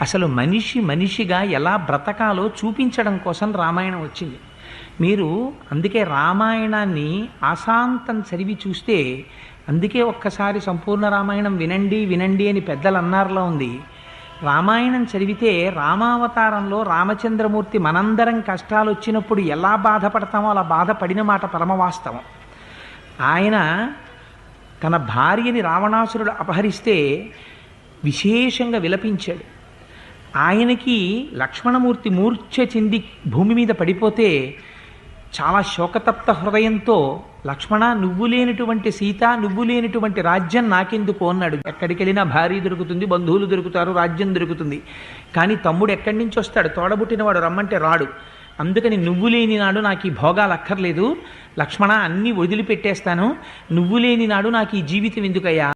అసలు మనిషి మనిషిగా ఎలా బ్రతకాలో చూపించడం కోసం రామాయణం వచ్చింది. మీరు అందుకే రామాయణాన్ని ఆశాంతం చదివి చూస్తే అందుకే ఒక్కసారి సంపూర్ణ రామాయణం వినండి వినండి అని పెద్దలు అన్నారులో ఉంది. రామాయణం చదివితే రామావతారంలో రామచంద్రమూర్తి మనందరం కష్టాలు వచ్చినప్పుడు ఎలా బాధపడతామో అలా బాధపడిన మాట పరమవాస్తవం. ఆయన తన భార్యని రావణాసురుడు అపహరిస్తే విశేషంగా విలపించాడు. ఆయనకి లక్ష్మణమూర్తి మూర్ఛ చెంది భూమి మీద పడిపోతే చాలా శోకతప్త హృదయంతో లక్ష్మణ నువ్వు లేనటువంటి సీత నువ్వు లేనటువంటి రాజ్యం నాకెందుకు? అన్నాడు. ఎక్కడికి వెళ్ళినా భార్య దొరుకుతుంది బంధువులు దొరుకుతారు రాజ్యం దొరుకుతుంది. కానీ తమ్ముడు ఎక్కడి నుంచి వస్తాడు? తోడబుట్టినవాడు రమ్మంటే రాడు. అందుకని నువ్వు లేని నాడు నాకు ఈ భోగాలు అక్కర్లేదు. లక్ష్మణ అన్నీ వదిలిపెట్టేస్తాను. నువ్వు లేని నాడు నాకు ఈ జీవితం ఎందుకయ్యా?